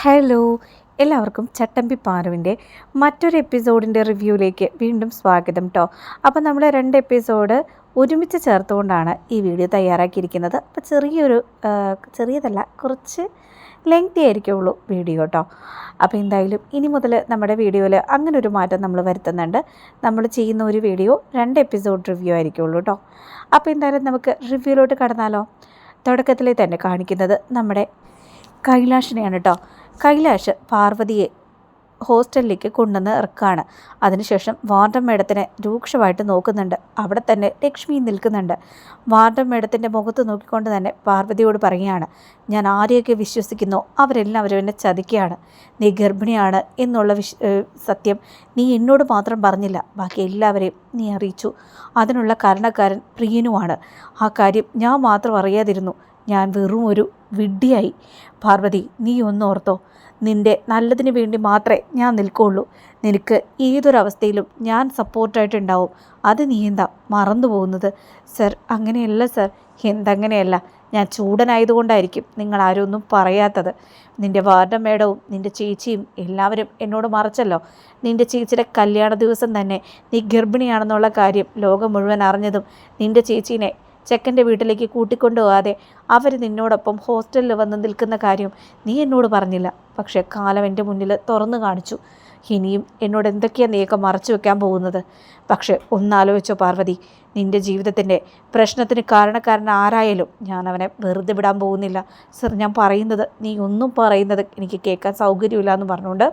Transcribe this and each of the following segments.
Hello എല്ലാവർക്കും ചട്ടമ്പി പാറുവിന്റെ മറ്റൊരു എപ്പിസോഡിന്റെ റിവ്യൂയിലേക്ക് വീണ്ടും സ്വാഗതം കേട്ടോ അപ്പോൾ നമ്മൾ രണ്ട് എപ്പിസോഡ് ഒരുമിച്ച് ചേർത്തുകൊണ്ടാണ് ഈ വീഡിയോ തയ്യാറാക്കിയിരിക്കുന്നത്. അപ്പോൾ ചെറിയൊരു ചെറിയതല്ല കുറച്ച് ലെങ്തി ആയിരിക്കുള്ളൂ വീഡിയോ കേട്ടോ അപ്പോൾ എന്തായാലും ഇനി മുതൽ നമ്മുടെ വീഡിയോയിൽ അങ്ങനെ ഒരു മാറ്റം നമ്മൾ വരുത്തുന്നുണ്ട്. നമ്മൾ ചെയ്യുന്ന ഒരു വീഡിയോ രണ്ട് എപ്പിസോഡ് റിവ്യൂ ആയിരിക്കുള്ളൂ കേട്ടോ അപ്പോൾ എന്തായാലും നമുക്ക് റിവ്യൂയിലോട്ട് കടന്നാലോ. തുടക്കത്തിലെ തന്നെ കാണിക്കുന്നത് നമ്മുടെ കൈലാഷിനെയാണ് കേട്ടോ കൈലാഷ് പാർവതിയെ ഹോസ്റ്റലിലേക്ക് കൊണ്ടുവന്ന് ഇറക്കുകയാണ് അതിനുശേഷം വാർഡം മേഡത്തിനെ രൂക്ഷമായിട്ട് നോക്കുന്നുണ്ട്. അവിടെ തന്നെ ലക്ഷ്മി നിൽക്കുന്നുണ്ട്. വാർഡം മേഡത്തിന്റെ മുഖത്ത് നോക്കിക്കൊണ്ട് തന്നെ പാർവതിയോട് പറയുകയാണ് ഞാൻ ആരെയൊക്കെ വിശ്വസിക്കുന്നോ? അവരെല്ലാവരും എന്നെ ചതിക്കുകയാണ്. നീ ഗർഭിണിയാണ് എന്നുള്ള വിശ് സത്യം നീ എന്നോട് മാത്രം പറഞ്ഞില്ല. ബാക്കി എല്ലാവരെയും നീ അറിയിച്ചു. അതിനുള്ള കാരണക്കാരൻ പ്രിയനുമാണ്. ആ കാര്യം ഞാൻ മാത്രം അറിയാതിരുന്നു. ഞാൻ വെറും ഒരു വിഡ്ഢിയായി. പാർവതി നീ ഒന്നോർത്തോ നിന്റെ നല്ലതിന് വേണ്ടി മാത്രമേ ഞാൻ നിൽക്കുള്ളൂ. നിനക്ക് ഏതൊരവസ്ഥയിലും ഞാൻ സപ്പോർട്ടായിട്ടുണ്ടാവും. അത് നീ എന്താ മറന്നു പോകുന്നത്? സർ അങ്ങനെയല്ല സർ. എന്തങ്ങനെയല്ല? ഞാൻ ചൂടനായതുകൊണ്ടായിരിക്കും നിങ്ങൾ ആരും ഒന്നും പറയാത്തത്. നിന്റെ വാർഡൻ മേഡവും നിന്റെ ചേച്ചിയും എല്ലാവരും എന്നോട് മറച്ചല്ലോ. നിന്റെ ചേച്ചിയുടെ കല്യാണ ദിവസം തന്നെ നീ ഗർഭിണിയാണെന്നുള്ള കാര്യം ലോകം മുഴുവൻ അറിഞ്ഞതും നിന്റെ ചേച്ചീനെ ചെക്കന്റെ വീട്ടിലേക്ക് കൂട്ടിക്കൊണ്ടു പോകാതെ അവർ നിന്നോടൊപ്പം ഹോസ്റ്റലിൽ വന്ന് നിൽക്കുന്ന കാര്യം നീ എന്നോട് പറഞ്ഞില്ല. പക്ഷേ കാലം എന്റെ മുന്നിൽ തുറന്നു കാണിച്ചു. ഇനിയും എന്നോട് എന്തൊക്കെയാണ് നീയൊക്കെ മറച്ചു വെക്കാൻ പോകുന്നത്? പക്ഷേ ഒന്നാലോചിച്ചോ പാർവതി നിന്റെ ജീവിതത്തിന്റെ പ്രശ്നത്തിന് കാരണക്കാരൻ ആരായാലും ഞാൻ അവനെ വെറുതെ വിടാൻ പോകുന്നില്ല. സർ ഞാൻ പറയുന്നത് നീ ഒന്നും പറയുന്നത് എനിക്ക് കേൾക്കാൻ സൗകര്യമില്ല എന്ന് പറഞ്ഞുകൊണ്ട്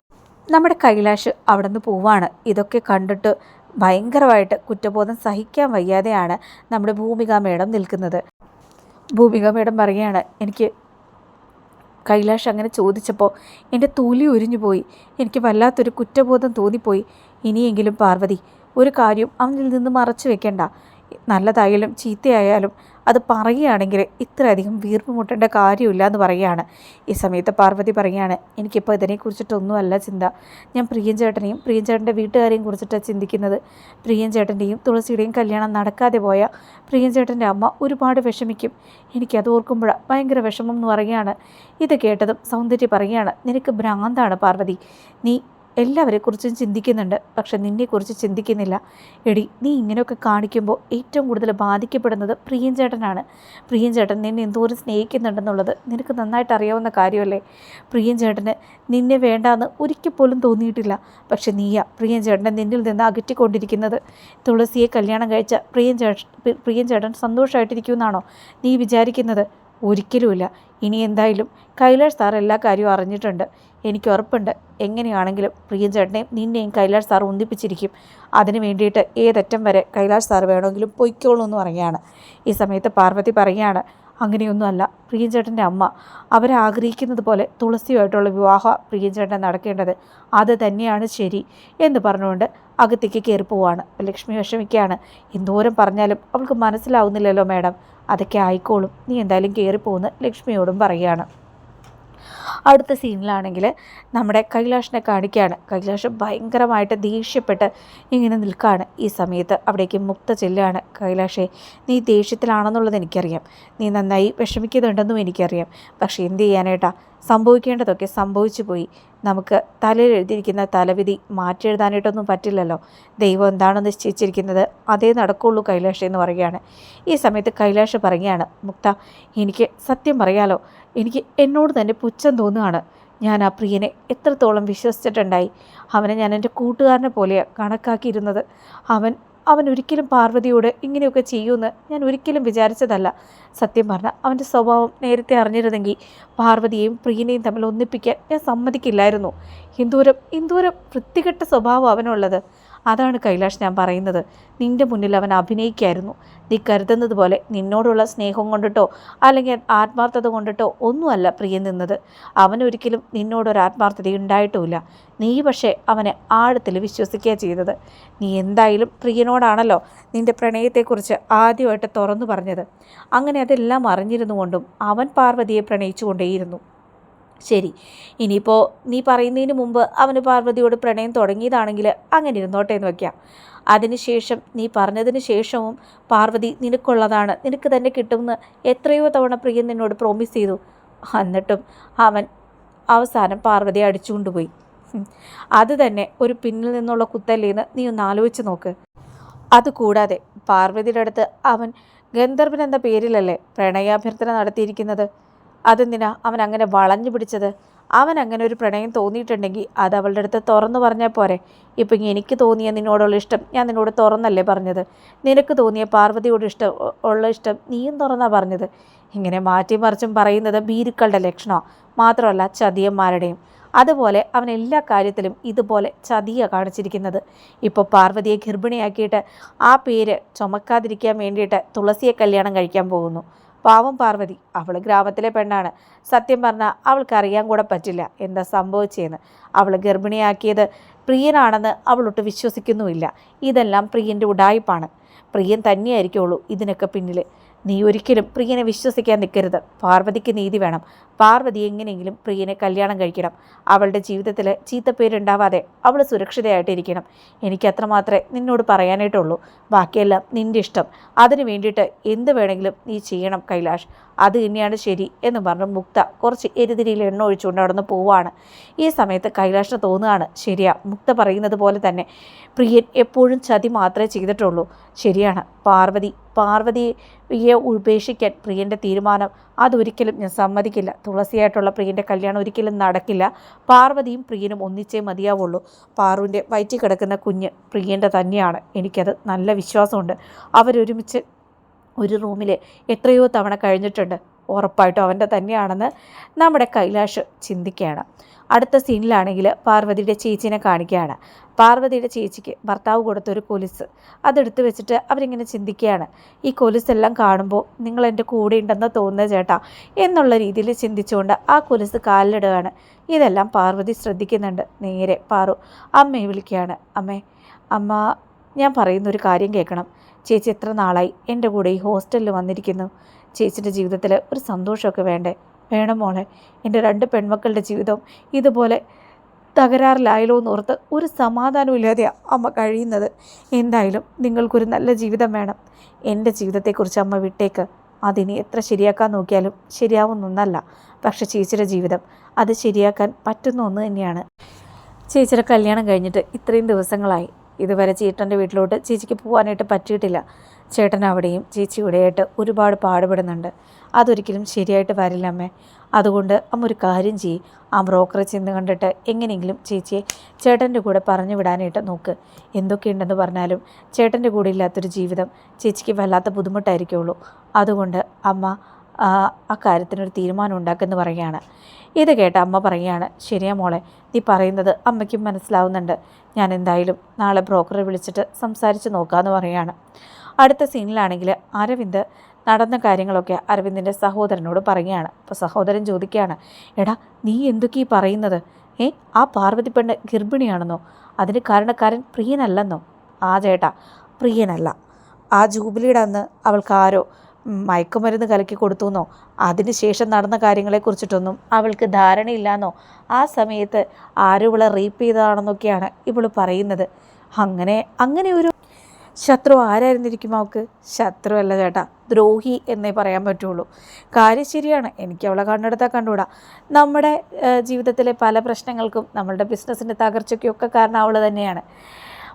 നമ്മുടെ കൈലാഷ് അവിടെ നിന്ന് പോവാണ്. ഇതൊക്കെ കണ്ടിട്ട് ഭയങ്കരമായിട്ട് കുറ്റബോധം സഹിക്കാൻ വയ്യാതെയാണ് നമ്മുടെ ഭൂമിക മേഡം നിൽക്കുന്നത്. ഭൂമിക മേഡം പറയുകയാണ് എനിക്ക് കൈലാഷ് അങ്ങനെ ചോദിച്ചപ്പോൾ എന്റെ തൊലി ഉരിഞ്ഞു പോയി. എനിക്ക് വല്ലാത്തൊരു കുറ്റബോധം തോന്നിപ്പോയി. ഇനിയെങ്കിലും പാർവതി ഒരു കാര്യം അവനിൽ നിന്ന് മറച്ചു വെക്കേണ്ട. നല്ലതായാലും ചീത്തയായാലും അത് പറയുകയാണെങ്കിൽ ഇത്രയധികം വീർപ്പ് മുട്ടേണ്ട കാര്യമില്ല എന്ന് പറയുകയാണ്. ഈ സമയത്ത് പാർവതി പറയുകയാണ് എനിക്കിപ്പോൾ ഇതിനെക്കുറിച്ചിട്ടൊന്നുമല്ല ചിന്ത. ഞാൻ പ്രിയൻ ചേട്ടനെയും പ്രിയൻ ചേട്ടന്റെ വീട്ടുകാരെയും കുറിച്ചിട്ടാണ് ചിന്തിക്കുന്നത്. പ്രിയൻ ചേട്ടന്റെയും തുളസിയുടെയും കല്യാണം നടക്കാതെ പോയ പ്രിയൻ ചേട്ടന്റെ അമ്മ ഒരുപാട് വിഷമിക്കും. എനിക്കത് ഓർക്കുമ്പോഴാണ് ഭയങ്കര വിഷമം എന്ന് പറയുകയാണ്. ഇത് കേട്ടതും സൗന്ദര്യ പറയുകയാണ് നിനക്ക് ഭ്രാന്താണ് പാർവതി. നീ എല്ലാവരെക്കുറിച്ചും ചിന്തിക്കുന്നുണ്ട്. പക്ഷെ നിന്നെക്കുറിച്ച് ചിന്തിക്കുന്നില്ല. എടി നീ ഇങ്ങനെയൊക്കെ കാണിക്കുമ്പോൾ ഏറ്റവും കൂടുതൽ ബാധിക്കപ്പെടുന്നത് പ്രിയൻ ചേട്ടനാണ് പ്രിയൻ ചേട്ടൻ നിന്നെ എന്തോരം സ്നേഹിക്കുന്നുണ്ടെന്നുള്ളത് നിനക്ക് നന്നായിട്ട് അറിയാവുന്ന കാര്യമല്ലേ? പ്രിയൻ ചേട്ടന് നിന്നെ വേണ്ടാന്ന് ഒരിക്കൽ പോലും തോന്നിയിട്ടില്ല. പക്ഷെ നീയാ പ്രിയൻ ചേട്ടനെ നിന്നിൽ നിന്ന് അകറ്റിക്കൊണ്ടിരിക്കുന്നത്. തുളസിയെ കല്യാണം കഴിച്ച പ്രിയൻ ചേട്ടൻ സന്തോഷമായിട്ടിരിക്കുമെന്നാണോ നീ വിചാരിക്കുന്നത്? ഒരിക്കലുമില്ല. ഇനി എന്തായാലും കൈലാഷ് സാർ എല്ലാ കാര്യവും അറിഞ്ഞിട്ടുണ്ട്. എനിക്ക് ഉറപ്പുണ്ട്. എങ്ങനെയാണെങ്കിലും പ്രിയൻ ചേട്ടനെയും നിന്നെയും കൈലാഷ് സാർ ഒന്നിപ്പിച്ചിരിക്കും. അതിന് വേണ്ടിയിട്ട് ഏതറ്റം വരെ കൈലാഷ് സാർ വേണമെങ്കിലും പൊയ്ക്കോളൂ എന്ന് പറയുകയാണ്. ഈ സമയത്ത് പാർവതി പറയുകയാണ് അങ്ങനെയൊന്നുമല്ല. പ്രിയൻ ചേട്ടന്റെ അമ്മ അവരാഗ്രഹിക്കുന്നത് പോലെ തുളസിയുമായിട്ടുള്ള വിവാഹ പ്രിയൻ ചേട്ടൻ നടക്കേണ്ടത് അത് തന്നെയാണ് ശരി എന്ന് പറഞ്ഞുകൊണ്ട് അകത്തേക്ക് കയറി ലക്ഷ്മി വിഷമിക്കുകയാണ്. എന്തോരം പറഞ്ഞാലും അവൾക്ക് മനസ്സിലാവുന്നില്ലല്ലോ മാഡം. അതൊക്കെ ആയിക്കോളും. നീ എന്തായാലും കയറിപ്പോകുന്ന ലക്ഷ്മിയോടും പറയുകയാണ് അടുത്ത സീനിലാണെങ്കിൽ നമ്മുടെ കൈലാഷിനെ കാണിക്കുകയാണ് കൈലാഷ് ഭയങ്കരമായിട്ട് ദേഷ്യപ്പെട്ട് ഇങ്ങനെ നിൽക്കുകയാണ് ഈ സമയത്ത് അവിടേക്ക് മുക്ത ചെല്ലുകയാണ് കൈലാഷേ നീ ദേഷ്യത്തിലാണെന്നുള്ളത് എനിക്കറിയാം. നീ നന്നായി വിഷമിക്കുന്നുണ്ടെന്നും എനിക്കറിയാം. പക്ഷേ എന്ത് ചെയ്യാനേട്ടാ സംഭവിക്കേണ്ടതൊക്കെ സംഭവിച്ചു പോയി. നമുക്ക് തലയിൽ എഴുതിയിരിക്കുന്ന തലവിധി മാറ്റിയെഴുതാനായിട്ടൊന്നും പറ്റില്ലല്ലോ. ദൈവം എന്താണോ നിശ്ചയിച്ചിരിക്കുന്നത് അതേ നടക്കുള്ളൂ കൈലാഷ് എന്ന് പറയുകയാണ്. ഈ സമയത്ത് കൈലാഷ് പറയുകയാണ് മുക്ത എനിക്ക് സത്യം പറയാലോ എനിക്ക് എന്നോട് തന്നെ പുച്ഛം തോന്നുകയാണ്. ഞാൻ ആ പ്രിയനെ എത്രത്തോളം വിശ്വസിച്ചിട്ടുണ്ടായി. അവനെ ഞാൻ എന്റെ കൂട്ടുകാരനെ പോലെയാണ് കണക്കാക്കിയിരുന്നത്. അവൻ അവൻ ഒരിക്കലും പാർവതിയോട് ഇങ്ങനെയൊക്കെ ചെയ്യുമെന്ന് ഞാൻ ഒരിക്കലും വിചാരിച്ചതല്ല. സത്യം പറഞ്ഞാൽ അവന്റെ സ്വഭാവം നേരത്തെ അറിഞ്ഞിരുന്നെങ്കിൽ പാർവതിയെയും പ്രിയനെയും തമ്മിൽ ഒന്നിപ്പിക്കാൻ ഞാൻ സമ്മതിക്കില്ലായിരുന്നു. എന്തോരം എന്തോരം വൃത്തികെട്ട സ്വഭാവം അവനുള്ളത്. അതാണ് കൈലാഷ് ഞാൻ പറയുന്നത്. നിന്റെ മുന്നിൽ അവൻ അഭിനയിക്കായിരുന്നു. നീ കരുതുന്നത് പോലെ നിന്നോടുള്ള സ്നേഹം കൊണ്ടിട്ടോ അല്ലെങ്കിൽ ആത്മാർത്ഥത കൊണ്ടിട്ടോ ഒന്നുമല്ല പ്രിയൻ നിന്നത്. അവനൊരിക്കലും നിന്നോടൊരു ആത്മാർത്ഥത ഉണ്ടായിട്ടുമില്ല നീ പക്ഷേ അവനെ ആഴത്തിൽ വിശ്വസിക്കുക ചെയ്തത്. നീ എന്തായാലും പ്രിയനോടാണല്ലോ നിന്റെ പ്രണയത്തെക്കുറിച്ച് ആദ്യമായിട്ട് തുറന്നു പറഞ്ഞത്. അങ്ങനെ അതെല്ലാം അറിഞ്ഞിരുന്നുകൊണ്ടും അവൻ പാർവതിയെ പ്രണയിച്ചുകൊണ്ടേയിരുന്നു. ശരി. ഇനിയിപ്പോൾ നീ പറയുന്നതിന് മുമ്പ് അവന് പാർവതിയോട് പ്രണയം തുടങ്ങിയതാണെങ്കിൽ അങ്ങനെ ഇരുന്നോട്ടെ എന്ന് വയ്ക്കാം അതിനുശേഷം നീ പറഞ്ഞതിന് ശേഷവും പാർവതി നിനക്കുള്ളതാണ് നിനക്ക് തന്നെ കിട്ടുമെന്ന് എത്രയോ തവണ പ്രിയൻ നിന്നോട് പ്രോമിസ് ചെയ്തു. എന്നിട്ടും അവൻ അവസാനം പാർവതിയെ അടിച്ചുകൊണ്ടുപോയി. അത് തന്നെ ഒരു പിന്നിൽ നിന്നുള്ള കുത്തല്ലേന്ന് നീ ഒന്ന് ആലോചിച്ച് നോക്ക്. അതുകൂടാതെ പാർവതിയുടെ അടുത്ത് അവൻ ഗന്ധർവൻ എന്ന പേരിലല്ലേ പ്രണയാഭ്യർത്ഥന നടത്തിയിരിക്കുന്നത്? അതെന്തിനാ അവൻ അങ്ങനെ വളഞ്ഞു പിടിച്ചത്? അവൻ അങ്ങനെ ഒരു പ്രണയം തോന്നിയിട്ടുണ്ടെങ്കിൽ അത് അവളുടെ അടുത്ത് തുറന്നു പറഞ്ഞാൽ പോരെ. ഇപ്പം എനിക്ക് തോന്നിയ നിന്നോടുള്ള ഇഷ്ടം ഞാൻ നിന്നോട് തുറന്നല്ലേ പറഞ്ഞത്? നിനക്ക് തോന്നിയ പാർവതിയോട് ഇഷ്ടം ഉള്ള ഇഷ്ടം നീയും തുറന്നാ പറഞ്ഞത്. ഇങ്ങനെ മാറ്റി മറിച്ചും പറയുന്നത് ഭീരുക്കളുടെ ലക്ഷണമാണ് മാത്രമല്ല ചതിയന്മാരുടെയും. അതുപോലെ അവൻ എല്ലാ കാര്യത്തിലും ഇതുപോലെ ചതിയ കാണിച്ചിരിക്കുന്നത്. ഇപ്പോൾ പാർവതിയെ ഗർഭിണിയാക്കിയിട്ട് ആ പേര് ചുമക്കാതിരിക്കാൻ വേണ്ടിയിട്ട് തുളസിയെ കല്യാണം കഴിക്കാൻ പോകുന്നു. പാവം പാർവതി അവൾ ഗ്രാമത്തിലെ പെണ്ണാണ്. സത്യം പറഞ്ഞാൽ അവൾക്കറിയാൻ കൂടെ പറ്റില്ല എന്താ സംഭവിച്ചതെന്ന് അവൾ ഗർഭിണിയാക്കിയത് പ്രിയനാണെന്ന് അവളൊട്ട് വിശ്വസിക്കുന്നുമില്ല. ഇതെല്ലാം പ്രിയന്റെ ഉടായ്പാണ് പ്രിയൻ തന്നെയായിരിക്കുള്ളൂ ഇതിനൊക്കെ പിന്നിൽ നീ ഒരിക്കലും പ്രിയനെ വിശ്വസിക്കാൻ നിൽക്കരുത്. പാർവതിക്ക് നീതി വേണം. പാർവതി എങ്ങനെയെങ്കിലും പ്രിയനെ കല്യാണം കഴിക്കണം. അവളുടെ ജീവിതത്തിൽ ചീത്തപ്പേരുണ്ടാവാതെ അവൾ സുരക്ഷിതയായിട്ടിരിക്കണം. എനിക്ക് അത്രമാത്രമേ നിന്നോട് പറയാനായിട്ടുള്ളൂ. ബാക്കിയെല്ലാം നിന്റെ ഇഷ്ടം. അതിനു വേണ്ടിയിട്ട് എന്ത് വേണമെങ്കിലും നീ ചെയ്യണം കൈലാഷ്. അത് തന്നെയാണ് ശരി എന്ന് പറഞ്ഞ് മുക്ത കുറച്ച് എരുതിരിയിൽ എണ്ണ ഒഴിച്ചുകൊണ്ട് അവിടെ നിന്ന് പോവാണ്. ഈ സമയത്ത് കൈലാഷിന് തോന്നുകയാണ് ശരിയാ മുക്ത പറയുന്നത് പോലെ തന്നെ. പ്രിയൻ എപ്പോഴും ചതി മാത്രമേ ചെയ്തിട്ടുള്ളൂ. ശരിയാണ് പാർവതി പാർവതിയെ ഉപേക്ഷിക്കാൻ പ്രിയന്റെ തീരുമാനം അതൊരിക്കലും ഞാൻ സമ്മതിക്കില്ല. തുളസിയായിട്ടുള്ള പ്രിയന്റെ കല്യാണം ഒരിക്കലും നടക്കില്ല. പാർവതിയും പ്രിയനും ഒന്നിച്ചേ മതിയാവുള്ളൂ. പാറുവിന്റെ വയറ്റിൽ കിടക്കുന്ന കുഞ്ഞ് പ്രിയന്റെ തന്നെയാണ്. എനിക്കത് നല്ല വിശ്വാസമുണ്ട്. അവരൊരുമിച്ച് ഒരു റൂമിൽ എത്രയോ തവണ കഴിഞ്ഞിട്ടുണ്ട്. ഉറപ്പായിട്ടും അവന്റെ തന്നെയാണെന്ന് നമ്മുടെ കൈലാഷ് ചിന്തിക്കുകയാണ്. അടുത്ത സീനിലാണെങ്കിൽ പാർവതിയുടെ ചേച്ചീനെ കാണിക്കുകയാണ്. പാർവതിയുടെ ചേച്ചിക്ക് ഭർത്താവ് കൊടുത്തൊരു കൊലുസ്. അതെടുത്ത് വെച്ചിട്ട് അവരിങ്ങനെ ചിന്തിക്കുകയാണ്. ഈ കൊലുസെല്ലാം കാണുമ്പോൾ നിങ്ങൾ എന്റെ കൂടെ ഉണ്ടെന്ന് തോന്നുന്നത് ചേട്ടാ എന്നുള്ള രീതിയിൽ ചിന്തിച്ചുകൊണ്ട് ആ കൊലുസ് കാലിലിടുകയാണ്. ഇതെല്ലാം പാർവതി ശ്രദ്ധിക്കുന്നുണ്ട്. നേരെ പാറു അമ്മയെ വിളിക്കുകയാണ്. അമ്മേ അമ്മ ഞാൻ പറയുന്നൊരു കാര്യം കേൾക്കണം. ചേച്ചി എത്ര നാളായി? എന്റെ കൂടെ ഈ ഹോസ്റ്റലിൽ വന്നിരിക്കുന്നു. ചേച്ചിയുടെ ജീവിതത്തിൽ ഒരു സന്തോഷമൊക്കെ വേണ്ടേ? വേണം മോളെ. എന്റെ രണ്ട് പെൺമക്കളുടെ ജീവിതം ഇതുപോലെ തകരാറിലായാലോ എന്നോർത്ത് ഒരു സമാധാനവും ഇല്ലാതെയാണ് അമ്മ കഴിയുന്നത്. എന്തായാലും നിങ്ങൾക്കൊരു നല്ല ജീവിതം വേണം. എന്റെ ജീവിതത്തെക്കുറിച്ച് അമ്മ വിട്ടേക്ക്. അതിനി എത്ര ശരിയാക്കാൻ നോക്കിയാലും ശരിയാവുന്നൊന്നല്ല പക്ഷേ ചേച്ചിയുടെ ജീവിതം അത് ശരിയാക്കാൻ പറ്റുന്ന ഒന്ന് തന്നെയാണ്. ചേച്ചിയുടെ കല്യാണം കഴിഞ്ഞിട്ട് ഇത്രയും ദിവസങ്ങളായി. ഇതുവരെ ചേട്ടന്റെ വീട്ടിലോട്ട് ചേച്ചിക്ക് പോകാനായിട്ട് പറ്റിയിട്ടില്ല. ചേട്ടൻ അവിടെയും ചേച്ചി ഇവിടെയായിട്ട് ഒരുപാട് പാടുപെടുന്നുണ്ട്. അതൊരിക്കലും ശരിയായിട്ട് വരില്ല അമ്മേ. അതുകൊണ്ട് അമ്മ ഒരു കാര്യം ചെയ്യ്. ആ ബ്രോക്കറെ ചെന്ന് കണ്ടിട്ട് എങ്ങനെയെങ്കിലും ചേച്ചിയെ ചേട്ടന്റെ കൂടെ പറഞ്ഞു വിടാനായിട്ട് നോക്ക്. എന്തൊക്കെയുണ്ടെന്ന് പറഞ്ഞാലും ചേട്ടന്റെ കൂടെ ഇല്ലാത്തൊരു ജീവിതം ചേച്ചിക്ക് വല്ലാത്ത ബുദ്ധിമുട്ടായിരിക്കുള്ളൂ. അതുകൊണ്ട് അമ്മ ആ കാര്യത്തിനൊരു തീരുമാനം ഉണ്ടാക്കുമെന്ന് പറയുകയാണ്. ഇത് കേട്ട അമ്മ പറയുകയാണ് ശരിയാ മോളെ നീ പറയുന്നത് അമ്മയ്ക്കും മനസ്സിലാവുന്നുണ്ട്. ഞാൻ എന്തായാലും നാളെ ബ്രോക്കറെ വിളിച്ചിട്ട് സംസാരിച്ച് നോക്കാമെന്ന് പറയുകയാണ്. അടുത്ത സീനിലാണെങ്കിൽ അരവിന്ദ് നടന്ന കാര്യങ്ങളൊക്കെ അരവിന്ദിന്റെ സഹോദരനോട് പറയുകയാണ്. അപ്പോൾ സഹോദരൻ ചോദിക്കുകയാണ് എടാ നീ എന്തൊക്കെ ഈ പറയുന്നത്? ഏ ആ പാർവതി പെണ്ണ് ഗർഭിണിയാണെന്നോ? അതിന് കാരണക്കാരൻ പ്രിയനല്ലെന്നോ? ആ ചേട്ടാ പ്രിയനല്ല. ആ ജൂബിലിയുടെ അന്ന് അവൾക്ക് ആരോ മയക്കുമരുന്ന് കലക്കി കൊടുത്തുവെന്നോ അതിനുശേഷം നടന്ന കാര്യങ്ങളെക്കുറിച്ചിട്ടൊന്നും അവൾക്ക് ധാരണയില്ലാന്നോ? ആ സമയത്ത് ആരും ഇവളെ റേപ്പ് ചെയ്തതാണെന്നൊക്കെയാണ് ഇവൾ പറയുന്നത്. അങ്ങനെ അങ്ങനെ ഒരു ശത്രു ആരായിരുന്നിരിക്കും അവൾക്ക്? ശത്രു അല്ല ചേട്ടാ ദ്രോഹി എന്നേ പറയാൻ പറ്റുള്ളൂ. കാര്യം ശരിയാണ് എനിക്ക് അവളെ കണ്ടെടുത്താൽ കണ്ടുകൂടാ. നമ്മുടെ ജീവിതത്തിലെ പല പ്രശ്നങ്ങൾക്കും നമ്മളുടെ ബിസിനസ്സിന്റെ തകർച്ചയ്ക്കും ഒക്കെ കാരണം അവൾ തന്നെയാണ്.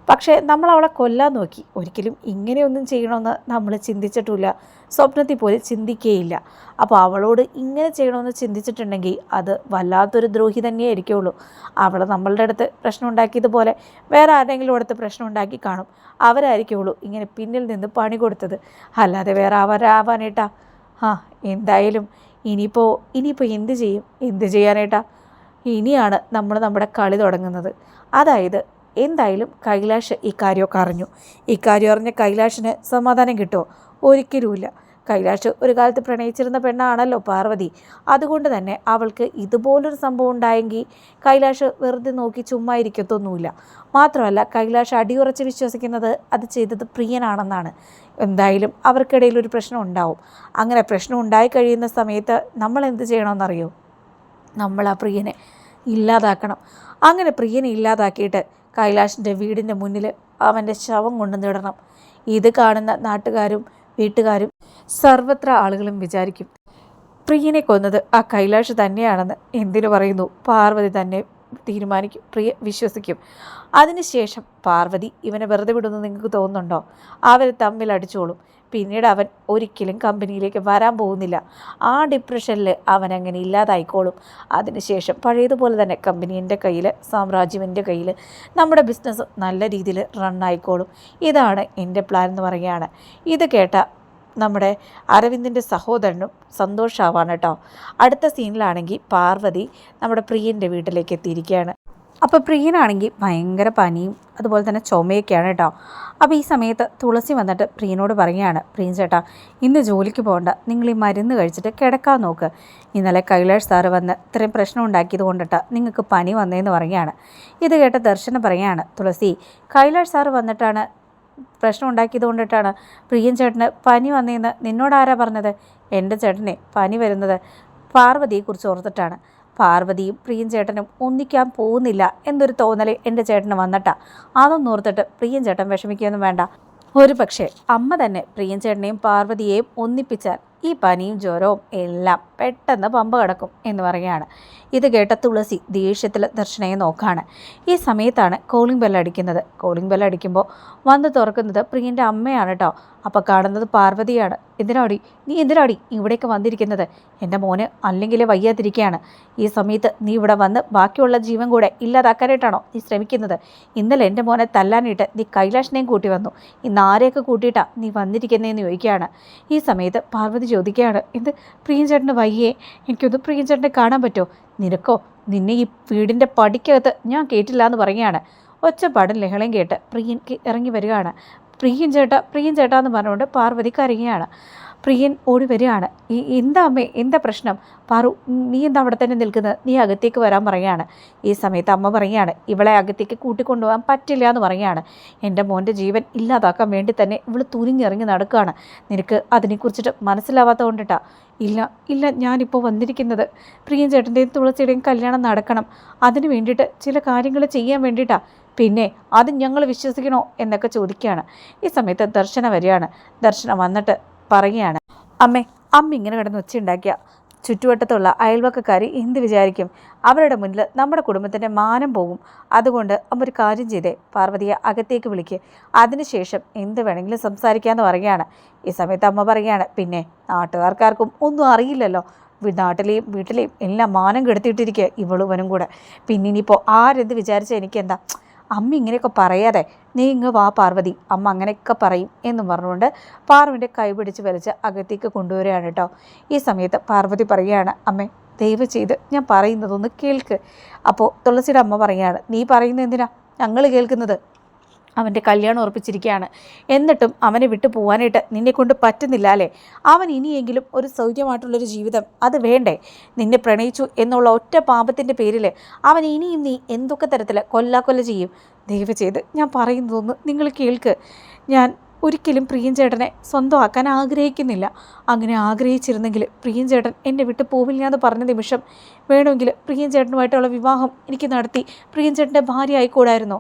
പക്ഷേ നമ്മൾ അവളെ കൊല്ലാൻ നോക്കി. ഒരിക്കലും ഇങ്ങനെയൊന്നും ചെയ്യണമെന്ന് നമ്മൾ ചിന്തിച്ചിട്ടില്ല. സ്വപ്നത്തിൽ പോലും ചിന്തിക്കുകയില്ല അപ്പോൾ അവളോട് ഇങ്ങനെ ചെയ്യണമെന്ന് ചിന്തിച്ചിട്ടുണ്ടെങ്കിൽ അത് വല്ലാത്തൊരു ദ്രോഹി തന്നെയായിരിക്കുള്ളൂ. അവൾ നമ്മളുടെ അടുത്ത് പ്രശ്നം ഉണ്ടാക്കിയതുപോലെ വേറെ ആരെങ്കിലും അടുത്ത് പ്രശ്നം ഉണ്ടാക്കി കാണും. അവരായിരിക്കുള്ളൂ ഇങ്ങനെ പിന്നിൽ നിന്ന് പണി കൊടുത്തത്. അല്ലാതെ വേറെ അവരാവാനേട്ടാ. ആ എന്തായാലും ഇനിയിപ്പോൾ ഇനിയിപ്പോൾ എന്ത് ചെയ്യും? എന്ത് ചെയ്യാനേട്ടാ? ഇനിയാണ് നമ്മൾ നമ്മുടെ കളി തുടങ്ങുന്നത്. അതായത് എന്തായാലും കൈലാഷ് ഇക്കാര്യമൊക്കെ അറിഞ്ഞു. ഇക്കാര്യം അറിഞ്ഞ കൈലാഷിന് സമാധാനം കിട്ടുമോ ഒരിക്കലുമില്ല. കൈലാഷ് ഒരു കാലത്ത് പ്രണയിച്ചിരുന്ന പെണ്ണാണല്ലോ പാർവതി. അതുകൊണ്ട് തന്നെ അവൾക്ക് ഇതുപോലൊരു സംഭവം ഉണ്ടായെങ്കിൽ കൈലാഷ് വെറുതെ നോക്കി ചുമ്മാ ഇരിക്കത്തൊന്നുമില്ല. മാത്രമല്ല കൈലാഷ് അടിയുറച്ച് വിശ്വസിക്കുന്നത് അത് ചെയ്തത് പ്രിയനാണെന്നാണ്. എന്തായാലും അവർക്കിടയിൽ ഒരു പ്രശ്നം ഉണ്ടാവും. അങ്ങനെ പ്രശ്നം ഉണ്ടായി കഴിയുന്ന സമയത്ത് നമ്മൾ എന്ത് ചെയ്യണമെന്നറിയോ? നമ്മൾ ആ പ്രിയനെ ഇല്ലാതാക്കണം. അങ്ങനെ പ്രിയനെ ഇല്ലാതാക്കിയിട്ട് കൈലാഷിന്റെ വീടിന്റെ മുന്നിൽ അവന്റെ ശവം കൊണ്ടുവന്നിടണം ഇത് കാണുന്ന നാട്ടുകാരും വീട്ടുകാരും സർവത്ര ആളുകളും വിചാരിക്കും പ്രിയനെ കൊന്നത് ആ കൈലാഷ് തന്നെയാണെന്ന് എന്തിനു പറയുന്നു? പാർവതി തന്നെ തീരുമാനിക്കും പ്രിയ വിശ്വസിക്കും. അതിനുശേഷം പാർവതി ഇവനെ വെറുതെ വിടുന്നു നിങ്ങൾക്ക് തോന്നുന്നുണ്ടോ? അവർ തമ്മിൽ അടിച്ചോളും. പിന്നീട് അവൻ ഒരിക്കലും കമ്പനിയിലേക്ക് വരാൻ പോകുന്നില്ല. ആ ഡിപ്രഷനിൽ അവൻ അങ്ങനെ ഇല്ലാതായിക്കോളും. അതിനുശേഷം പഴയതുപോലെ തന്നെ കമ്പനി എന്റെ കയ്യിൽ സാമ്രാജ്യം എന്റെ കയ്യിൽ നമ്മുടെ ബിസിനസ് നല്ല രീതിയിൽ റണ്ണായിക്കോളും ഇതാണ് എന്റെ പ്ലാൻ എന്ന് പറയുകയാണ്. ഇത് കേട്ട നമ്മുടെ അരവിന്ദിന്റെ സഹോദരനും സന്തോഷാവാണ് കേട്ടോ. അടുത്ത സീനിലാണെങ്കിൽ പാർവതി നമ്മുടെ പ്രിയന്റെ വീട്ടിലേക്ക് എത്തിയിരിക്കുകയാണ്. അപ്പോൾ പ്രിയനാണെങ്കിൽ ഭയങ്കര പനിയും അതുപോലെ തന്നെ ചുമയൊക്കെയാണ് കേട്ടോ. അപ്പോൾ ഈ സമയത്ത് തുളസി വന്നിട്ട് പ്രിയനോട് പറയുകയാണ് പ്രിയൻ ചേട്ടാ ഇന്ന് ജോലിക്ക് പോകണ്ട. നിങ്ങൾ ഈ മരുന്ന് കഴിച്ചിട്ട് കിടക്കാൻ നോക്ക്. ഇന്നലെ കൈലാഷ് സാറ് വന്ന് ഇത്രയും പ്രശ്നം ഉണ്ടാക്കിയത് കൊണ്ടിട്ട് നിങ്ങൾക്ക് പനി വന്നതെന്ന് പറയുകയാണ്. ഇത് കേട്ട ദർശനം പറയുകയാണ് തുളസി കൈലാഷ് സാറ് വന്നിട്ടാണ് പ്രശ്നം ഉണ്ടാക്കിയത് കൊണ്ടിട്ടാണ് പ്രിയൻ ചേട്ടന് പനി വന്നതെന്ന് നിന്നോട് ആരാ പറഞ്ഞത്? എന്റെ ചേട്ടനെ പനി വരുന്നത് പാർവതിയെക്കുറിച്ച് ഓർത്തിട്ടാണ്. പാർവതിയും പ്രിയൻ ചേട്ടനും ഒന്നിക്കാൻ പോകുന്നില്ല എന്നൊരു തോന്നൽ എന്റെ ചേട്ടന് വന്നിട്ടാ. അതൊന്നും ഓർത്തിട്ട് പ്രിയൻ ചേട്ടൻ വിഷമിക്കുകയൊന്നും വേണ്ട. ഒരു പക്ഷേ അമ്മ തന്നെ പ്രിയൻ ചേട്ടനെയും പാർവതിയെയും ഒന്നിപ്പിച്ചാൽ ഈ പനിയും ജ്വരവും എല്ലാം പെട്ടെന്ന് പമ്പ കിടക്കും എന്ന് പറയുകയാണ്. ഇത് കേട്ട തുളസി ദേഷ്യത്തിൽ ദർശനയെ നോക്കാണ്. ഈ സമയത്താണ് കോളിംഗ് ബെൽ അടിക്കുന്നത്. കോളിംഗ് ബെൽ അടിക്കുമ്പോൾ വന്ന് തുറക്കുന്നത് പ്രിയന്റെ അമ്മയാണ് കേട്ടോ അപ്പോൾ കാണുന്നത് പാർവതിയാണ്. എന്തിനാടി? നീ എന്തിനാടി ഇവിടേക്ക് വന്നിരിക്കുന്നത്? എന്റെ മോന് അല്ലെങ്കിൽ വയ്യാതിരിക്കുകയാണ് ഈ സമയത്ത് നീ ഇവിടെ വന്ന് ബാക്കിയുള്ള ജീവൻ കൂടെ ഇല്ലാതാക്കാനായിട്ടാണോ നീ ശ്രമിക്കുന്നത്? ഇന്നലെ എന്റെ മോനെ തല്ലാനായിട്ട് നീ കൈലാഷിനെയും കൂട്ടി വന്നു. ഇന്ന് ആരെയൊക്കെ കൂട്ടിയിട്ടാണ് നീ വന്നിരിക്കുന്നതെന്ന് ചോദിക്കുകയാണ്. ഈ സമയത്ത് പാർവതി ചോദിക്കുകയാണ് എന്ത് പ്രിയഞ്ചേട്ടന് വയ്യേ? എനിക്കൊന്ന് പ്രിയഞ്ചേട്ടനെ കാണാൻ പറ്റുമോ നിനക്കോ? നിന്നെ ഈ വീടിന്റെ പടിക്കകത്ത് ഞാൻ കേട്ടില്ല എന്ന് പറയുകയാണ്. ഒച്ചപ്പാടും ലഹളയും കേട്ട് പ്രിയൻ ഇറങ്ങി വരികയാണ്. പ്രിയൻ ചേട്ടാ പ്രിയൻ ചേട്ടാ എന്ന് പറഞ്ഞുകൊണ്ട് പാർവതി കരയുകയാണ്. പ്രിയൻ ഓടി വരികയാണ്. ഈ എന്താ അമ്മേ? എന്താ പ്രശ്നം? പാറു നീ എന്താ അവിടെ തന്നെ നിൽക്കുന്നത്? നീ അകത്തേക്ക് വരാൻ പറയുകയാണ്. ഈ സമയത്ത് അമ്മ പറയുകയാണ് ഇവളെ അകത്തേക്ക് കൂട്ടിക്കൊണ്ടുപോകാൻ പറ്റില്ല എന്ന് പറയുകയാണ്. എന്റെ മോന്റെ ജീവൻ ഇല്ലാതാക്കാൻ വേണ്ടി തന്നെ ഇവൾ തുനിഞ്ഞിറങ്ങി നടക്കുകയാണ്. നിനക്ക് അതിനെക്കുറിച്ചിട്ട് മനസ്സിലാവാത്ത കൊണ്ടിട്ടാ ഇല്ല ഇല്ല ഞാനിപ്പോൾ വന്നിരിക്കുന്നത്. പ്രിയൻ ചേട്ടന്റെയും തുളസിയുടെയും കല്യാണം നടക്കണം. അതിന് വേണ്ടിയിട്ട് ചില കാര്യങ്ങൾ ചെയ്യാൻ വേണ്ടിയിട്ടാണ് പിന്നെ അത് ഞങ്ങൾ വിശ്വസിക്കണോ എന്നൊക്കെ ചോദിക്കുകയാണ്. ഈ സമയത്ത് ദർശന വരികയാണ്. ദർശനം വന്നിട്ട് പറയുകയാണ് അമ്മേ അമ്മ ഇങ്ങനെ കിടന്ന് ഒച്ചയുണ്ടാക്കിയ ചുറ്റുവട്ടത്തുള്ള അയൽവക്കക്കാർ എന്ത് വിചാരിക്കും? അവരുടെ മുന്നിൽ നമ്മുടെ കുടുംബത്തിന്റെ മാനം പോകും അതുകൊണ്ട് ഒരു കാര്യം ചെയ്തേ. പാർവതിയെ അകത്തേക്ക് വിളിക്ക്. അതിനുശേഷം എന്ത് വേണമെങ്കിലും സംസാരിക്കാമെന്ന് പറയുകയാണ്. ഈ സമയത്ത് അമ്മ പറയുകയാണ് പിന്നെ നാട്ടുകാർക്കാർക്കും ഒന്നും അറിയില്ലല്ലോ. നാട്ടിലെയും വീട്ടിലെയും എല്ലാം മാനം കെടുത്തിയിട്ടിരിക്കുക ഇവളുവനും കൂടെ. പിന്നെ ഇനിയിപ്പോൾ ആരെന്ത് വിചാരിച്ചാൽ എനിക്കെന്താ? അമ്മ ഇങ്ങനെയൊക്കെ പറയാതെ നീ ഇങ്ങ് വാ പാർവതി അമ്മ അങ്ങനെയൊക്കെ പറയും എന്നും പറഞ്ഞുകൊണ്ട് പാർവിന്റെ കൈ പിടിച്ച് വലിച്ച് അകത്തേക്ക് കൊണ്ടുവരികയാണ് കേട്ടോ. ഈ സമയത്ത് പാർവതി പറയുകയാണ് അമ്മേ ദയവ് ചെയ്ത് ഞാൻ പറയുന്നതൊന്ന് കേൾക്ക്. അപ്പോൾ തുളസിയുടെ അമ്മ പറയുകയാണ് നീ പറയുന്നത് എന്തിനാ? ഞങ്ങൾ കേൾക്കുന്നത്. അവന്റെ കല്യാണം ഉറപ്പിച്ചിരിക്കുകയാണ്. എന്നിട്ടും അവനെ വിട്ടു പോകാനായിട്ട് നിന്നെ കൊണ്ട് പറ്റുന്നില്ല അല്ലേ? അവൻ ഇനിയെങ്കിലും ഒരു സൗജ്യമായിട്ടുള്ളൊരു ജീവിതം അത് വേണ്ടേ? നിന്നെ പ്രണയിച്ചു എന്നുള്ള ഒറ്റ പാപത്തിന്റെ പേരിൽ അവൻ ഇനിയും നീ എന്തൊക്കെ തരത്തിൽ കൊല്ലാക്കൊല്ല ചെയ്യും? ദയവ് ചെയ്ത് ഞാൻ പറയുന്നതൊന്ന് നിങ്ങൾ കേൾക്ക്. ഞാൻ ഒരിക്കലും പ്രിയൻ ചേട്ടനെ സ്വന്തമാക്കാൻ ആഗ്രഹിക്കുന്നില്ല. അങ്ങനെ ആഗ്രഹിച്ചിരുന്നെങ്കിൽ പ്രിയൻ ചേട്ടൻ എന്നെ വിട്ട് പോവില്ല എന്ന് പറഞ്ഞ നിമിഷം വേണമെങ്കിൽ പ്രിയൻ ചേട്ടനുമായിട്ടുള്ള വിവാഹം എനിക്ക് നടത്തി പ്രിയൻ ചേട്ടന്റെ ഭാര്യ ആയിക്കൂടായിരുന്നോ?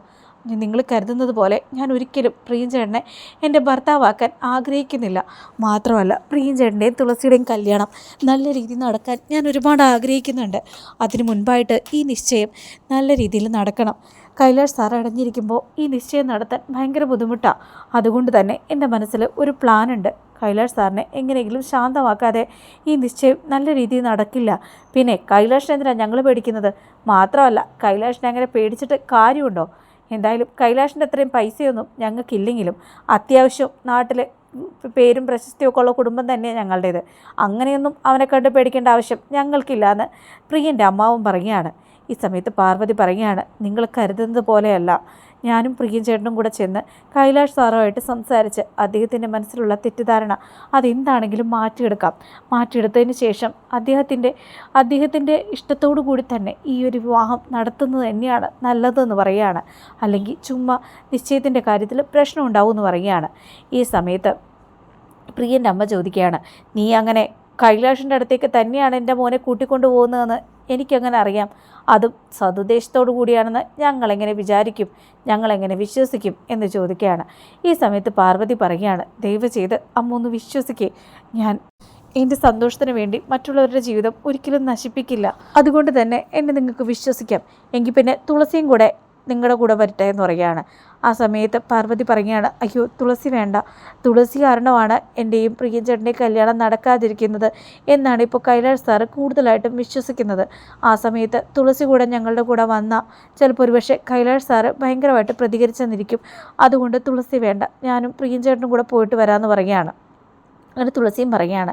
നിങ്ങൾ കരുതുന്നത് പോലെ ഞാൻ ഒരിക്കലും പ്രിയഞ്ചേട്ടനെ എന്റെ ഭർത്താവാക്കാൻ ആഗ്രഹിക്കുന്നില്ല. മാത്രമല്ല പ്രിയഞ്ചേട്ടന്റെയും തുളസിയുടെയും കല്യാണം നല്ല രീതിയിൽ നടക്കാൻ ഞാൻ ഒരുപാട് ആഗ്രഹിക്കുന്നുണ്ട്. അതിനു മുൻപായിട്ട് ഈ നിശ്ചയം നല്ല രീതിയിൽ നടക്കണം. കൈലാഷ് സാർ അടഞ്ഞിരിക്കുമ്പോൾ ഈ നിശ്ചയം നടത്താൻ ഭയങ്കര ബുദ്ധിമുട്ടാണ് അതുകൊണ്ട് തന്നെ എന്റെ മനസ്സിൽ ഒരു പ്ലാനുണ്ട്. കൈലാഷ് സാറിനെ എങ്ങനെയെങ്കിലും ശാന്തമാക്കാതെ ഈ നിശ്ചയം നല്ല രീതിയിൽ നടക്കില്ല. പിന്നെ കൈലാഷിനെന്തിനാണ് ഞങ്ങൾ പേടിക്കുന്നത്? മാത്രമല്ല കൈലാഷിനെ അങ്ങനെ പേടിച്ചിട്ട് കാര്യമുണ്ടോ? എന്തായാലും കൈലാഷിന്റെ അത്രയും പൈസയൊന്നും ഞങ്ങൾക്കില്ലെങ്കിലും അത്യാവശ്യം നാട്ടിൽ പേരും പ്രശസ്തിയൊക്കെ ഉള്ള കുടുംബം തന്നെയാണ് ഞങ്ങളുടേത്. അങ്ങനെയൊന്നും അവനെ കണ്ട് പേടിക്കേണ്ട ആവശ്യം ഞങ്ങൾക്കില്ല എന്ന് പ്രിയന്റെ അമ്മാവും പറയുകയാണ്. ഈ സമയത്ത് പാർവതി പറയുകയാണ് നിങ്ങൾ കരുതുന്നത് പോലെയല്ല. ഞാനും പ്രിയൻ ചേട്ടനും കൂടെ ചെന്ന് കൈലാഷ് സാറുമായിട്ട് സംസാരിച്ച് അദ്ദേഹത്തിന്റെ മനസ്സിലുള്ള തെറ്റിദ്ധാരണ അതെന്താണെങ്കിലും മാറ്റിയെടുക്കാം. മാറ്റിയെടുത്തതിന് ശേഷം അദ്ദേഹത്തിന്റെ അദ്ദേഹത്തിന്റെ ഇഷ്ടത്തോടു കൂടി തന്നെ ഈ ഒരു വിവാഹം നടത്തുന്നത് തന്നെയാണ് നല്ലതെന്ന് പറയുകയാണ്. അല്ലെങ്കിൽ ചുമ്മാ നിശ്ചയത്തിന്റെ കാര്യത്തിൽ പ്രശ്നം ഉണ്ടാവുമെന്ന് പറയുകയാണ്. ഈ സമയത്ത് പ്രിയന്റെ അമ്മ ചോദിക്കുകയാണ് നീ അങ്ങനെ കൈലാഷിന്റെ അടുത്തേക്ക് തന്നെയാണ് എന്റെ മോനെ കൂട്ടിക്കൊണ്ടു പോകുന്നതെന്ന് എനിക്കങ്ങനെ അറിയാം. അതും സതുദ്ദേശത്തോടു കൂടിയാണെന്ന് ഞങ്ങളെങ്ങനെ വിചാരിക്കും ഞങ്ങളെങ്ങനെ വിശ്വസിക്കും എന്ന് ചോദിക്കുകയാണ്. ഈ സമയത്ത് പാർവതി പറയുകയാണ് ദയവ് ചെയ്ത് അമ്മ ഒന്ന് വിശ്വസിക്കേ. ഞാൻ എന്റെ സന്തോഷത്തിന് വേണ്ടി മറ്റുള്ളവരുടെ ജീവിതം ഒരിക്കലും നശിപ്പിക്കില്ല. അതുകൊണ്ട് തന്നെ എന്നെ നിങ്ങൾക്ക് വിശ്വസിക്കാം. എങ്കിൽ പിന്നെ തുളസിയും കൂടെ നിങ്ങളുടെ കൂടെ വരട്ടെ എന്ന് പറയുകയാണ്. ആ സമയത്ത് പാർവതി പറയുകയാണ് അയ്യോ തുളസി വേണ്ട. തുളസി കാരണമാണ് എന്റെയും പ്രിയഞ്ചേട്ടന്റെയും കല്യാണം നടക്കാതിരിക്കുന്നത് എന്നാണ് ഇപ്പോൾ കൈലാഷ് സാറ് കൂടുതലായിട്ടും വിശ്വസിക്കുന്നത്. ആ സമയത്ത് തുളസി കൂടെ ഞങ്ങളുടെ കൂടെ വന്ന ചിലപ്പോൾ ഒരുപക്ഷെ കൈലാഷ് സാറ് ഭയങ്കരമായിട്ട് പ്രതികരിച്ചെന്നിരിക്കും അതുകൊണ്ട് തുളസി വേണ്ട. ഞാനും പ്രിയഞ്ചേട്ടനും കൂടെ പോയിട്ട് വരാമെന്ന് പറയുകയാണ്. അങ്ങനെ തുളസിയും പറയുകയാണ്.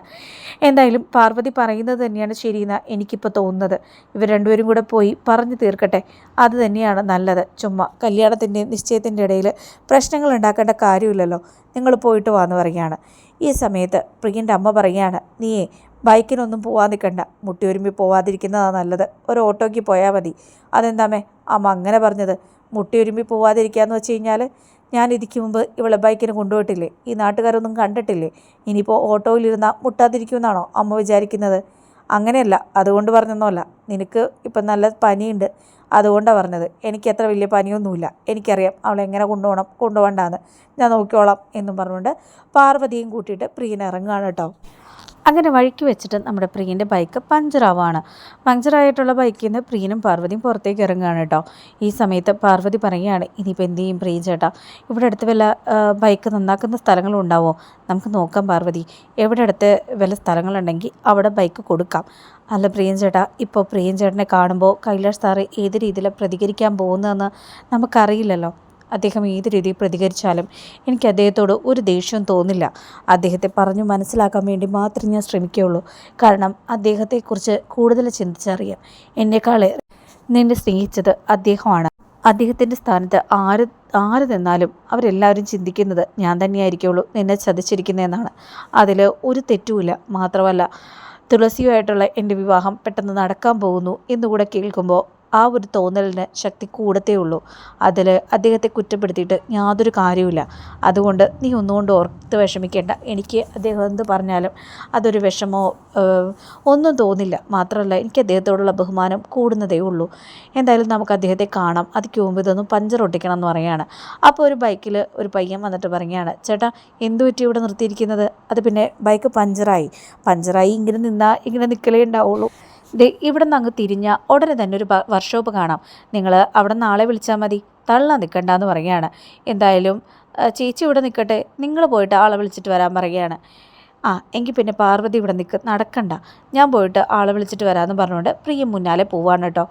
എന്തായാലും പാർവതി പറയുന്നത് തന്നെയാണ് ശരിയെന്ന് എനിക്കിപ്പോൾ തോന്നുന്നത്. ഇവർ രണ്ടുപേരും കൂടെ പോയി പറഞ്ഞു തീർക്കട്ടെ. അത് തന്നെയാണ് നല്ലത്. ചുമ്മാ കല്യാണത്തിന്റെ നിശ്ചയത്തിന്റെ ഇടയിൽ പ്രശ്നങ്ങൾ ഉണ്ടാക്കേണ്ട കാര്യമില്ലല്ലോ. നിങ്ങൾ പോയിട്ട് വാന്ന് പറയുകയാണ്. ഈ സമയത്ത് പ്രിയന്റെ അമ്മ പറയുകയാണ് നീയേ ബൈക്കിനൊന്നും പോവാൻ നിൽക്കണ്ട മുട്ടി ഒരുമി പോവാതിരിക്കുന്നതാണ് നല്ലത്. ഒരു ഓട്ടോയ്ക്ക് പോയാൽ മതി. അതെന്താമേ അമ്മ അങ്ങനെ പറഞ്ഞത്. മുട്ടി ഒരുമ്പി പോവാതിരിക്കുക എന്ന് വെച്ച് കഴിഞ്ഞാൽ ഞാൻ ഇതിക്ക് മുമ്പ് ഇവളെ ബൈക്കിന് കൊണ്ടുപോയിട്ടില്ലേ? ഈ നാട്ടുകാരൊന്നും കണ്ടിട്ടില്ലേ? ഇനിയിപ്പോൾ ഓട്ടോയിലിരുന്ന മുട്ടാതിരിക്കുമെന്നാണോ അമ്മ വിചാരിക്കുന്നത്? അങ്ങനെയല്ല അതുകൊണ്ട് പറഞ്ഞൊന്നുമല്ല. നിനക്ക് ഇപ്പം നല്ല പനിയുണ്ട്. അതുകൊണ്ടാണ് പറഞ്ഞത്. എനിക്ക് അത്ര വലിയ പനിയൊന്നുമില്ല. എനിക്കറിയാം അവളെ എങ്ങനെ കൊണ്ടുപോകണം കൊണ്ടുപോകണ്ടെന്ന്. ഞാൻ നോക്കിക്കോളാം എന്നും പറഞ്ഞുകൊണ്ട് പാർവതിയും കൂട്ടിയിട്ട് പ്രിയൻ ഇറങ്ങുകയാണ് കേട്ടോ. അങ്ങനെ വഴിക്ക് വെച്ചിട്ട് നമ്മുടെ പ്രിയന്റെ ബൈക്ക് പഞ്ചറാവാണ് പഞ്ചറായിട്ടുള്ള ബൈക്കിൽ നിന്ന് പ്രിയനും പാർവതിയും പുറത്തേക്ക് ഇറങ്ങുകയാണ് കേട്ടോ. ഈ സമയത്ത് പാർവതി പറയുകയാണ് ഇനിയിപ്പോൾ എന്ത് ചെയ്യും പ്രിയ ചേട്ടാ? ഇവിടെ അടുത്ത് വല്ല ബൈക്ക് നന്നാക്കുന്ന സ്ഥലങ്ങളും ഉണ്ടാവോ? നമുക്ക് നോക്കാം പാർവതി. എവിടെ അടുത്ത് വല്ല സ്ഥലങ്ങളുണ്ടെങ്കിൽ അവിടെ ബൈക്ക് കൊടുക്കാം. അല്ല പ്രിയൻ ചേട്ടാ ഇപ്പോൾ പ്രിയൻ ചേട്ടനെ കാണുമ്പോൾ കൈലാഷ് സാറ് ഏത് രീതിയിലാണ് പ്രതികരിക്കാൻ പോകുന്നതെന്ന് നമുക്കറിയില്ലല്ലോ. അദ്ദേഹം ഏത് രീതിയിൽ പ്രതികരിച്ചാലും എനിക്ക് അദ്ദേഹത്തോട് ഒരു ദേഷ്യവും തോന്നില്ല. അദ്ദേഹത്തെ പറഞ്ഞു മനസ്സിലാക്കാൻ വേണ്ടി മാത്രമേ ഞാൻ ശ്രമിക്കുകയുള്ളൂ. കാരണം അദ്ദേഹത്തെക്കുറിച്ച് കൂടുതൽ ചിന്തിച്ചറിയാം എന്നെക്കാളെ നിന്നെ സ്നേഹിച്ചത് അദ്ദേഹമാണ്. അദ്ദേഹത്തിന്റെ സ്ഥാനത്ത് ആര് ആര് നിന്നാലും അവരെല്ലാവരും ചിന്തിക്കുന്നത് ഞാൻ തന്നെയായിരിക്കുള്ളൂ നിന്നെ ചതിച്ചിരിക്കുന്നതെന്നാണ്. അതിൽ ഒരു തെറ്റുമില്ല. മാത്രമല്ല തുളസിയുമായിട്ടുള്ള എന്റെ വിവാഹം പെട്ടെന്ന് നടക്കാൻ പോകുന്നു എന്നുകൂടെ കേൾക്കുമ്പോൾ ആ ഒരു തോന്നലിന് ശക്തി കൂടത്തേ ഉള്ളൂ അതിൽ അദ്ദേഹത്തെ കുറ്റപ്പെടുത്തിയിട്ട് യാതൊരു കാര്യവുമില്ല. അതുകൊണ്ട് നീ ഒന്നുകൊണ്ട് ഓർത്ത് വിഷമിക്കേണ്ട. എനിക്ക് അദ്ദേഹം എന്ത് പറഞ്ഞാലും അതൊരു വിഷമോ ഒന്നും തോന്നില്ല. മാത്രമല്ല എനിക്ക് അദ്ദേഹത്തോടുള്ള ബഹുമാനം കൂടുന്നതേ ഉള്ളൂ. എന്തായാലും നമുക്ക് അദ്ദേഹത്തെ കാണാം. അതിക്ക് മുമ്പ് ഇതൊന്നും പഞ്ചർ ഒട്ടിക്കണം എന്ന് പറയുകയാണ്. അപ്പോൾ ഒരു ബൈക്കിൽ ഒരു പയ്യൻ വന്നിട്ട് പറയുകയാണ് ചേട്ടാ എന്തു പറ്റി ഇവിടെ നിർത്തിയിരിക്കുന്നത്? അത് പിന്നെ ബൈക്ക് പഞ്ചറായി. പഞ്ചറായി ഇങ്ങനെ നിന്നാൽ ഇങ്ങനെ നിൽക്കലേ ഉണ്ടാവുള്ളൂ. ദേ ഇവിടെ നിന്ന് അങ്ങ് തിരിഞ്ഞ ഉടനെ തന്നെ ഒരു വർക്ക്ഷോപ്പ് കാണാം. നിങ്ങൾ അവിടെ നാളെ വിളിച്ചാൽ മതി. തള്ളാൻ നിൽക്കണ്ടെന്ന് പറയുകയാണ്. എന്തായാലും ചേച്ചി ഇവിടെ നിൽക്കട്ടെ നിങ്ങൾ പോയിട്ട് ആളെ വിളിച്ചിട്ട് വരാൻ പറയുകയാണ്. ആ എങ്കിൽ പിന്നെ പാർവതി ഇവിടെ നിൽക്ക് നടക്കണ്ട. ഞാൻ പോയിട്ട് ആളെ വിളിച്ചിട്ട് വരാമെന്ന് പറഞ്ഞുകൊണ്ട് പ്രിയ മുന്നാലെ പോവാണ് കേട്ടോ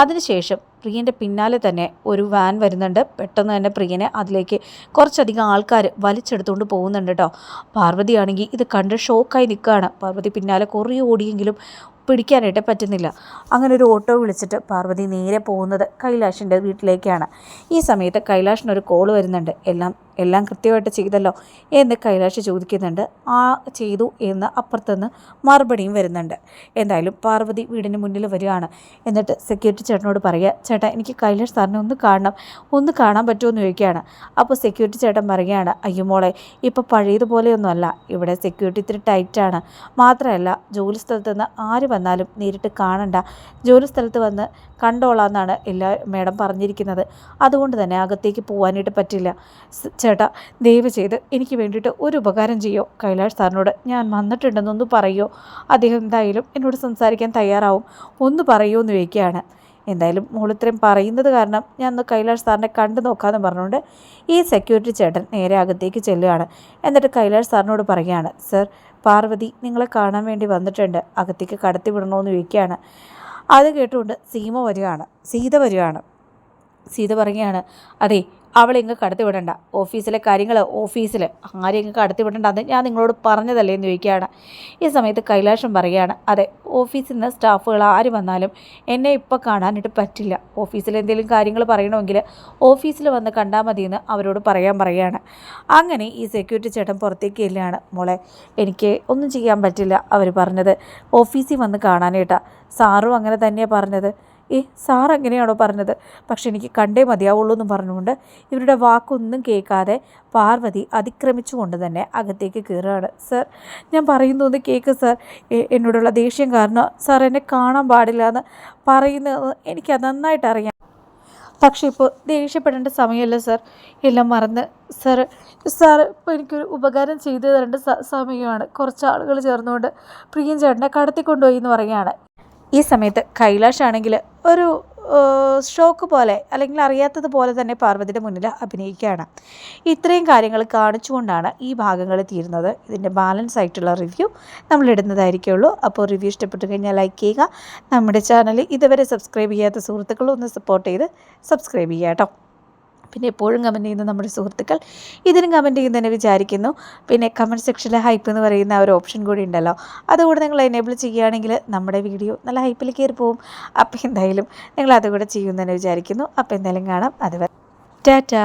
അതിനുശേഷം പ്രിയന്റെ പിന്നാലെ തന്നെ ഒരു വാൻ വരുന്നുണ്ട്. പെട്ടെന്ന് തന്നെ പ്രിയനെ അതിലേക്ക് കുറച്ചധികം ആൾക്കാർ വലിച്ചെടുത്തുകൊണ്ട് പോകുന്നുണ്ട് കേട്ടോ പാർവതിയാണെങ്കിൽ ഇത് കണ്ട് ഷോക്കായി നിൽക്കുകയാണ് പാർവതി പിന്നാലെ കുറേ ഓടിയെങ്കിലും പിടിക്കാനായിട്ട് പറ്റുന്നില്ല. അങ്ങനെ ഒരു ഓട്ടോ വിളിച്ചിട്ട് പാർവതി നേരെ പോകുന്നത് കൈലാഷിന്റെ വീട്ടിലേക്കാണ്. ഈ സമയത്ത് കൈലാഷിനൊരു കോൾ വരുന്നുണ്ട്. എല്ലാം എല്ലാം കൃത്യമായിട്ട് ചെയ്തല്ലോ എന്ന് കൈലാഷ് ചോദിക്കുന്നുണ്ട്. ആ ചെയ്തു എന്ന് അപ്പുറത്തുനിന്ന് മറുപടിയും വരുന്നുണ്ട്. എന്തായാലും പാർവതി വീടിന് മുന്നിൽ വരികയാണ്. എന്നിട്ട് സെക്യൂരിറ്റി ചേട്ടനോട് പറയുക ചേട്ടാ എനിക്ക് കൈലാഷ് സാറിനെ ഒന്ന് കാണണം ഒന്ന് കാണാൻ പറ്റുമോ എന്ന് ചോദിക്കുകയാണ്. അപ്പോൾ സെക്യൂരിറ്റി ചേട്ടൻ പറയുകയാണ് അയ്യോ മോളെ ഇപ്പോൾ പഴയതുപോലെയൊന്നുമല്ല. ഇവിടെ സെക്യൂരിറ്റി ഇത്തിരി ടൈറ്റാണ് മാത്രമല്ല ജോലി സ്ഥലത്ത് നിന്ന് ആര് വന്നാലും നേരിട്ട് കാണണ്ട. ജോലി സ്ഥലത്ത് വന്ന് കണ്ടോളാന്നാണ് എല്ലാ മേഡം പറഞ്ഞിരിക്കുന്നത്. അതുകൊണ്ട് തന്നെ അകത്തേക്ക് പോകാനായിട്ട് പറ്റില്ല. ചേട്ടാ ദയവ് ചെയ്ത് എനിക്ക് വേണ്ടിയിട്ട് ഒരു ഉപകാരം ചെയ്യോ? കൈലാഷ് സാറിനോട് ഞാൻ വന്നിട്ടുണ്ടെന്നൊന്ന് പറയോ? അദ്ദേഹം എന്തായാലും എന്നോട് സംസാരിക്കാൻ തയ്യാറാവും. ഒന്ന് പറയുമോ എന്ന് ചോദിക്കുകയാണ്. എന്തായാലും മോൾ ഇത്രയും പറയുന്നത് കാരണം ഞാൻ ഒന്ന് കൈലാഷ് സാറിനെ കണ്ടു നോക്കാമെന്ന് പറഞ്ഞുകൊണ്ട് ഈ സെക്യൂരിറ്റി ചേട്ടൻ നേരെ അകത്തേക്ക് ചെല്ലുകയാണ്. എന്നിട്ട് കൈലാഷ് സാറിനോട് പറയുകയാണ് സർ പാർവതി നിങ്ങളെ കാണാൻ വേണ്ടി വന്നിട്ടുണ്ട്. അകത്തേക്ക് കടത്തി വിടണമെന്ന് ചോദിക്കുകയാണ്. അത് കേട്ടുകൊണ്ട് സീമ വരികയാണ് സീത വരികയാണ് സീത പറയുകയാണ് അതെ അവളെ ഇങ്ങ് കടത്തി വിടണ്ട. ഓഫീസിലെ കാര്യങ്ങൾ ഓഫീസിൽ ആരെയും ഇങ്ങ് കടത്തി വിടണ്ട. അത് ഞാൻ നിങ്ങളോട് പറഞ്ഞതല്ലേ എന്ന് ചോദിക്കുകയാണ്. ഈ സമയത്ത് കൈലാഷം പറയുകയാണ്. അതെ ഓഫീസിൽ നിന്ന് സ്റ്റാഫുകൾ ആര് വന്നാലും എന്നെ ഇപ്പോൾ കാണാനായിട്ട് പറ്റില്ല. ഓഫീസിൽ എന്തെങ്കിലും കാര്യങ്ങൾ പറയണമെങ്കിൽ ഓഫീസിൽ വന്ന് കണ്ടാൽ മതിയെന്ന് അവരോട് പറയാൻ പറയുകയാണ്. അങ്ങനെ ഈ സെക്യൂരിറ്റി ചേട്ടൻ പുറത്തേക്ക് ഇല്ലാണ് മോളെ എനിക്ക് ഒന്നും ചെയ്യാൻ പറ്റില്ല അവർ പറഞ്ഞത്. ഓഫീസിൽ വന്ന് കാണാനായിട്ടാണ് സാറും അങ്ങനെ തന്നെയാണ് പറഞ്ഞത്. ഏ സാർ എങ്ങനെയാണോ പറഞ്ഞത്? പക്ഷെ എനിക്ക് കണ്ടേ മതിയാവുള്ളൂ എന്ന് പറഞ്ഞുകൊണ്ട് ഇവരുടെ വാക്കൊന്നും കേൾക്കാതെ പാർവതി അതിക്രമിച്ചുകൊണ്ട് തന്നെ അകത്തേക്ക് കയറുകയാണ്. സർ ഞാൻ പറയുന്നൊന്ന് കേൾക്ക് സർ. എന്നോടുള്ള ദേഷ്യം കാരണം സാർ എന്നെ കാണാൻ പാടില്ല എന്ന് പറയുന്നത് എനിക്ക് നന്നായിട്ട് അറിയാം. പക്ഷേ ഇപ്പോൾ ദേഷ്യപ്പെടേണ്ട സമയമല്ല സാർ? എല്ലാം മറന്ന് സാർ സാർ ഇപ്പോൾ എനിക്കൊരു ഉപകാരം ചെയ്തു തരേണ്ട സമയമാണ്. കുറച്ച് ആളുകൾ ചേർന്നുകൊണ്ട് പ്രിയൻ ചേട്ടനെ കടത്തിക്കൊണ്ടുപോയി എന്ന് പറയുകയാണ്. ഈ സമയത്ത് കൈലാഷ് ആണെങ്കിൽ ഒരു ഷോക്ക് പോലെ അല്ലെങ്കിൽ അറിയാത്തതുപോലെ തന്നെ പാർവതിയുടെ മുന്നിൽ അഭിനയിക്കുകയാണ്. ഇത്രയും കാര്യങ്ങൾ കാണിച്ചുകൊണ്ടാണ് ഈ ഭാഗങ്ങൾ തീരുന്നത്. ഇതിന്റെ ബാലൻസ് ആയിട്ടുള്ള റിവ്യൂ നമ്മൾ ഇടുന്നതായിരിക്കുള്ളൂ. അപ്പോൾ റിവ്യൂ ഇഷ്ടപ്പെട്ടു കഴിഞ്ഞാൽ ലൈക്ക് ചെയ്യുക. നമ്മുടെ ചാനൽ ഇതുവരെ സബ്സ്ക്രൈബ് ചെയ്യാത്ത സുഹൃത്തുക്കളും ഒന്ന് സപ്പോർട്ട് ചെയ്ത് സബ്സ്ക്രൈബ് ചെയ്യാം കേട്ടോ. പിന്നെ എപ്പോഴും കമന്റ് ചെയ്യുന്ന നമ്മുടെ സുഹൃത്തുക്കൾ. ഇതിനും കമന്റ് ചെയ്യുന്നതിനെ വിചാരിക്കുന്നു. പിന്നെ കമന്റ് സെക്ഷനിൽ ഹൈപ്പ് എന്ന് പറയുന്ന ആ ഒരു ഓപ്ഷൻ കൂടി ഉണ്ടല്ലോ. അതുകൂടെ നിങ്ങൾ എനേബിൾ ചെയ്യുകയാണെങ്കിൽ നമ്മുടെ വീഡിയോ നല്ല ഹൈപ്പിൽ കയറി പോവും. അപ്പോൾ എന്തായാലും നിങ്ങൾ അതുകൂടെ ചെയ്യുമെന്ന് തന്നെ വിചാരിക്കുന്നു. അപ്പോൾ എന്തായാലും കാണാം. അതുവരെ ടാറ്റാ.